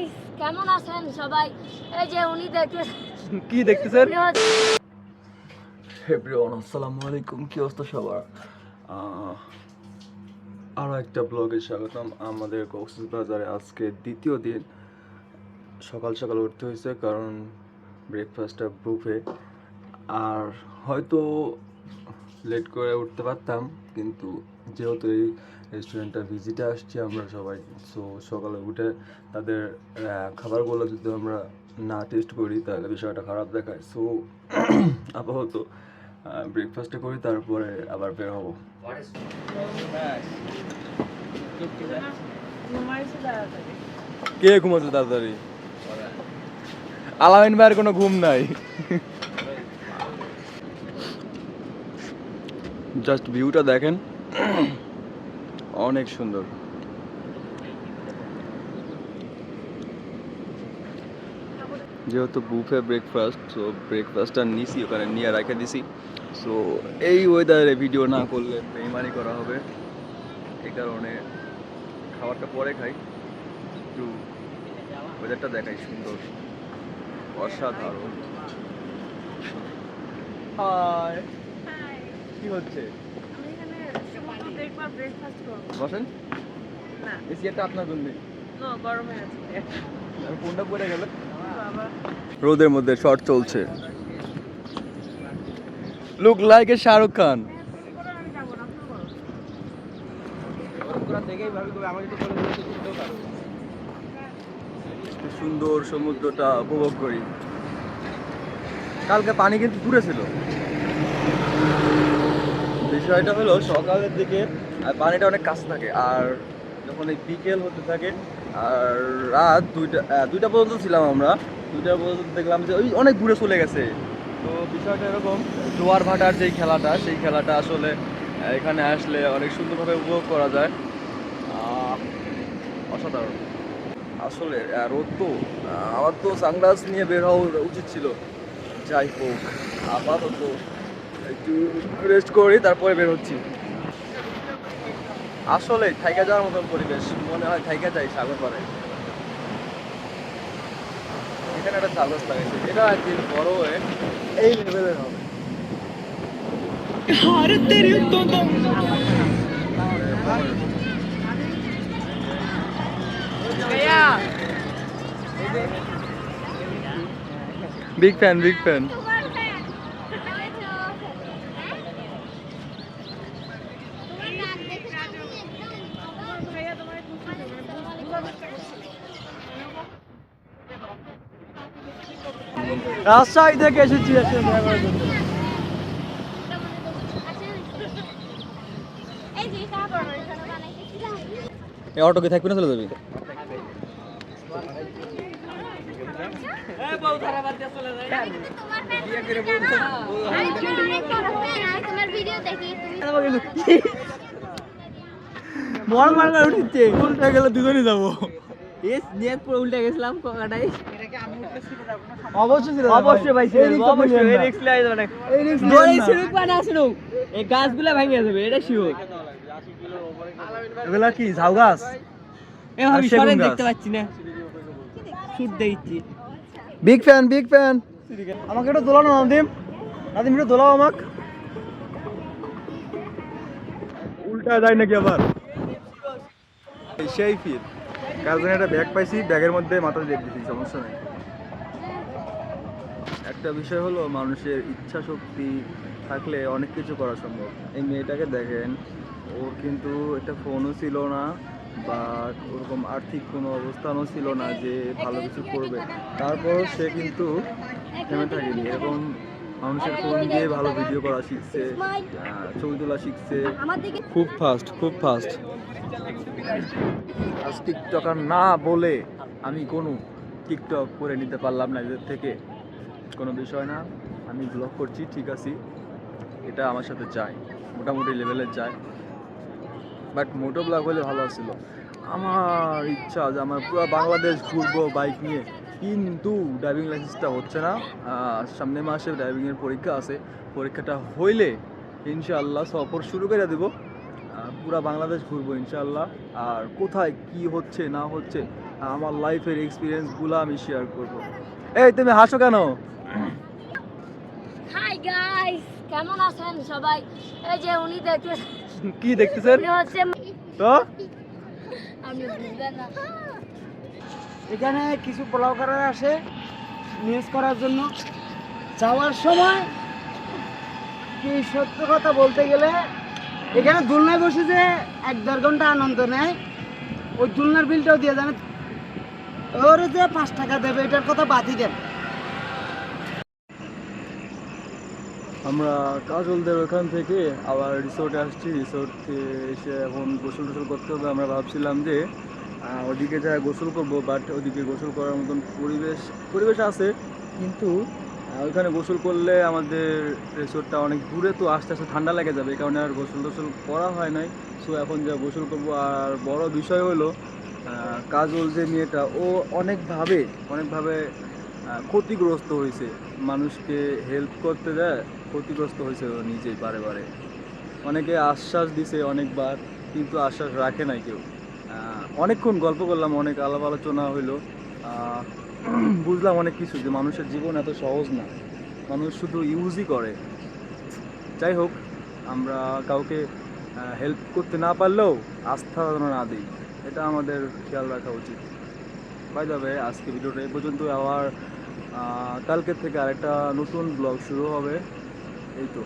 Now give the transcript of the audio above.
Guys কেমন আছেন সবাই? এই যে উনি দেখতে কি দেখতেছেন? এভরিওয়ান আসসালামু আলাইকুম কি অবস্থা সবার? আরও একটা ব্লগে স্বাগতম। আমাদের কক্সবাজারে আজকে দ্বিতীয় দিন। সকাল সকাল উঠতে হয়েছে কারণ ব্রেকফাস্টটা বুফে আর হয়তো লেট করে উঠতে পারতাম, কিন্তু যেহেতু এই রেস্টুরেন্টটা ভিজিটে আসছি আমরা সবাই সো সকালে উঠে তাদের খাবারগুলো যদি আমরা না টেস্ট করি, তাহলে বিষয়টা খারাপ দেখায়। সো আপাতত ব্রেকফাস্টটা করি, তারপরে আবার বের হব। কে ঘুমাচ্ছে তাড়াতাড়ি? আলামিন ভাইয়ের কোনো ঘুম নাই। জাস্ট ভিউটা দেখেন। অনেক সুন্দর। যেহেতু বুফে ব্রেকফাস্ট সো ব্রেকফাস্টটা নিছি, ওখানে নিয়ে রেখে দিছি। সো এই ওয়েদারে ভিডিও না করলে বেইমানি করা হবে। এই কারণে খাবারটা পরে খাই। একটু ওয়েদারটা দেখাই, সুন্দর। অসাধারণ। হাই কি হচ্ছে? বসেন। এই চেয়ারটা আপনার জন্য। ফোনটা পড়ে গেল। রোদের মধ্যে শর্ট চলছে। Look like a Shahrukh Khan সুন্দর সমুদ্রটা উপভোগ করি। কালকে পানি কিন্তু দূরে ছিল বিষয়টা হলো সকালের দিকে পানিটা অনেক কাছে থাকে, আর যখন এই বিকেল হতে থাকে, আর রাত দুইটা দুইটা পর্যন্ত ছিলাম আমরা, দুইটা পর্যন্ত দেখলাম যে ওই অনেক দূরে চলে গেছে। তো বিষয়টা এরকম জোয়ার ভাটার যেই খেলাটা, সেই খেলাটা আসলে এখানে আসলে অনেক সুন্দরভাবে উপভোগ করা যায়। অসাধারণ। আসলে রোদ তো আমার তো সানগ্লাস নিয়ে বের হওয়া উচিত ছিল। যাই হোক, আপাতত একটু রেস্ট করি তারপরে বের হচ্ছি আসলে থাইকা যাওয়ার মতন পরিবেশ মনে হয় থাইকা যাই সাগর পাড়ে। এখানে একটা সাগর লাগাইছে এটা একদিন বড় হয়ে এই লেভেলের হবে। Big fan big fan Rajshahi থেকে এসেছি অটো কি থাকবে না চলে যাবি? মার মার উঠছে উল্টে গেলে দুজনই যাব। এস নিয়ে পুরো উল্টে গেছিলাম কাটাই অবশ্যই ছিল অবশ্যই ভাই এই risk আপনি অবশ্যই। এই রিস্ক লাই যাবে এই risk দড়ি নেন পানা শুরু এই গাছগুলা ভেঙে যাবে এটা শিওর এগুলা কি ঝাউ গাছ? এ ভাবি সরেন দেখতে পাচ্ছি না। শুট দেখছি বিগ ফ্যান বিগ ফ্যান আমাকে একটু দোলাও না নাদিম। নাদিম একটু দোলাও আমাকে। উল্টা যায় নাকি আবার? সেই ফিল কাল জন্য একটা ব্যাগ পাইছি ব্যাগের মধ্যে মাথা দিয়ে দিছি সমস্যা নেই। একটা বিষয় হলো মানুষের ইচ্ছা শক্তি থাকলে অনেক কিছু করা সম্ভব। এই মেয়েটাকে দেখেন ওর কিন্তু একটা ফোনও ছিল না বা ওরকম আর্থিক কোনো অবস্থানও ছিল না যে ভালো কিছু করবে। তারপরও সে কিন্তু থেমে থাকেনি। এরকম মানুষের ফোন দিয়ে ভালো ভিডিও করা শিখছে ছবি তোলা শিখছে। খুব ফাস্ট খুব ফাস্ট আজ টিকটকার না বলে আমি কোনো টিকটক করে নিতে পারলাম না এদের থেকে। কোনো বিষয় না আমি ব্লগ করছি ঠিক আছি। এটা আমার সাথে চাই মোটামুটি লেভেলের চাই বাট মোটো ব্লগ হলে ভালো ছিল আমার ইচ্ছা যে আমার পুরো বাংলাদেশ ঘুরবো বাইক নিয়ে। কিন্তু ড্রাইভিং লাইসেন্সটা হচ্ছে না। আহ, সামনের মাসে ড্রাইভিংয়ের পরীক্ষা আছে। পরীক্ষাটা হইলে ইনশাআল্লাহ সফর শুরু করে দেবো। পুরো বাংলাদেশ ঘুরবো ইনশাল্লাহ আর কোথায় কি হচ্ছে না হচ্ছে আমার লাইফের এক্সপিরিয়েন্সগুলো আমি শেয়ার করব। এই তুমি হাসো কেন? হাই গাইস কেমন আছেন সবাই? এই যে উনি দেখতে কি দেখতেছেন? উনি হচ্ছে তো? আমি বুঝবেন না। এখানে কিছু ব্লগাররা আসে নিউজ করার জন্য। যাওয়ার সময় কি সত্য কথা বলতে গেলে এখানে দোলনায় বসে যে এক দেড় ঘণ্টা আনন্দ নেয়, ওই দোলনার বিলটাও দিয়ে জানে। ওর যে পাঁচ টাকা দেবে, এটার কথা বাদই দেন। আমরা কাজলদের ওখান থেকে আবার রিসোর্টে আসছি। রিসোর্টে এসে এখন গোসল টোসল করতে হবে। আমরা ভাবছিলাম যে ওদিকে যা গোসল করব বাট ওদিকে গোসল করার মতন পরিবেশ পরিবেশ আছে। কিন্তু ওইখানে গোসল করলে আমাদের রিসোর্টটা অনেক দূরে, তো আস্তে আস্তে ঠান্ডা লেগে যাবে, এই কারণে আর গোসল টোসল করা হয় নাই। সো এখন যা গোসল করব, আর বড় বিষয় হলো কাজল যে মেয়েটা, ও অনেকভাবে অনেকভাবে ক্ষতিগ্রস্ত হয়েছে। মানুষকে হেল্প করতে যায় ক্ষতিগ্রস্ত হয়েছে ও নিজেই বারে বারে। অনেকে আশ্বাস দিছে অনেকবার, কিন্তু আশ্বাস রাখে নাই কেউ। অনেকক্ষণ গল্প করলাম, অনেক আলাপ আলোচনা হইল বুঝলাম অনেক কিছু যে মানুষের জীবন এত সহজ না। মানুষ শুধু ইউজই করে। যাই হোক, আমরা কাউকে হেল্প করতে না পারলেও আস্থা যেন না দিই, এটা আমাদের খেয়াল রাখা উচিত। বাই যাবে আজকে ভিডিওটা এই পর্যন্ত আবার কালকের থেকে আরেকটা নতুন ব্লগ শুরু হবে। এই তো।